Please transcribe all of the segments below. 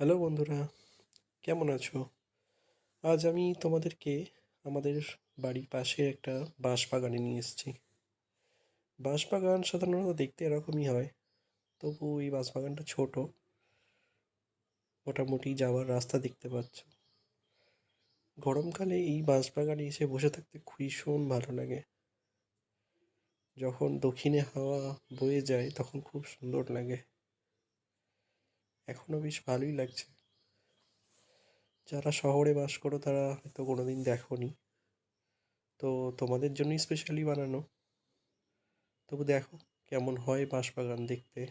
Hello বন্ধুরা, কেমন আছো? আজ আমি তোমাদেরকে আমাদের বাড়ির পাশে একটা বাঁশ বাগানে নিয়ে এসেছি। বাঁশ বাগান সাধারণত দেখতে এরকমই হয়, তবু এই বাঁশ বাগানটা ছোট, মোটামুটি যাওয়ার রাস্তা দেখতে পাচ্ছ। গরমকালে এই বাঁশ বাগানে এসে বসে থাকতে ভীষণ ভালো লাগে। যখন দক্ষিণে হাওয়া বয়ে যায়, তখন খুব সুন্দর লাগে। এখনও বেশ ভালোই লাগছে। যারা শহরে বাস করো, তারা হয়তো কোনোদিন দেখোনি। তো তোমাদের জন্যই স্পেশালি বানানো। তবু দেখো কেমন হয় বাঁশবাগান দেখতে।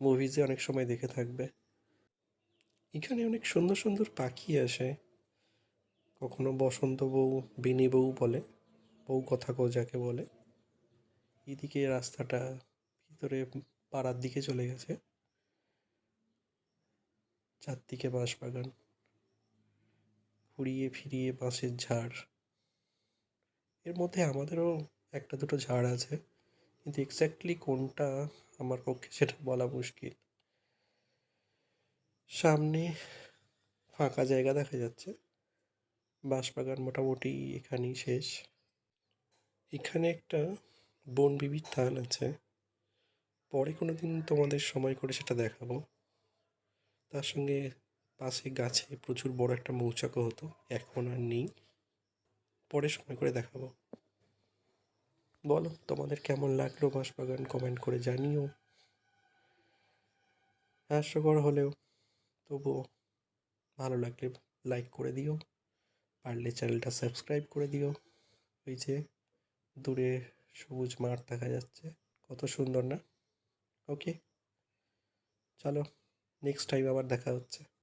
মুভিজে অনেক সময় দেখে থাকবে। এখানে অনেক সুন্দর সুন্দর পাখি আসে। কখনো বসন্ত বউ, বেনি বউ বলে। বউ কথা কো যাকে বলে। এদিকে রাস্তাটা ভিতরে পাড়ার দিকে চলে গেছে। চারদিকে বাঁশ বাগান ঘুরিয়ে ফিরিয়ে বাঁশের ঝাড়। এর মধ্যে আমাদেরও একটা দুটো ঝাড় আছে। কিন্তু এক্স্যাক্টলি কোনটা আমার পক্ষে সেটা বলা মুশকিল। সামনে ফাঁকা জায়গা দেখা যাচ্ছে। বাঁশবাগান মোটামুটি এখানেই শেষ। এখানে একটা বন বিবির থান আছে। পরে কোনো দিন তোমাদের সময় করে সেটা দেখাবো। তার সঙ্গে পাশে গাছে প্রচুর বড় একটা মৌচাকও হতো, এখন আর নেই। পরে সময় করে দেখাবো। বলো, তোমাদের কেমন লাগল বাঁশবাগান কমেন্ট করে জানিও। হাস্যকর হলেও, তবুও ভালো লাগলে লাইক করে দিও। পারলে চ্যানেলটা সাবস্ক্রাইব করে দিও। ওই যে দূরে সবুজ মাঠ দেখা যাচ্ছে, কত সুন্দর না? ওকে চলো। নেক্সট টাইম আবার দেখা হচ্ছে।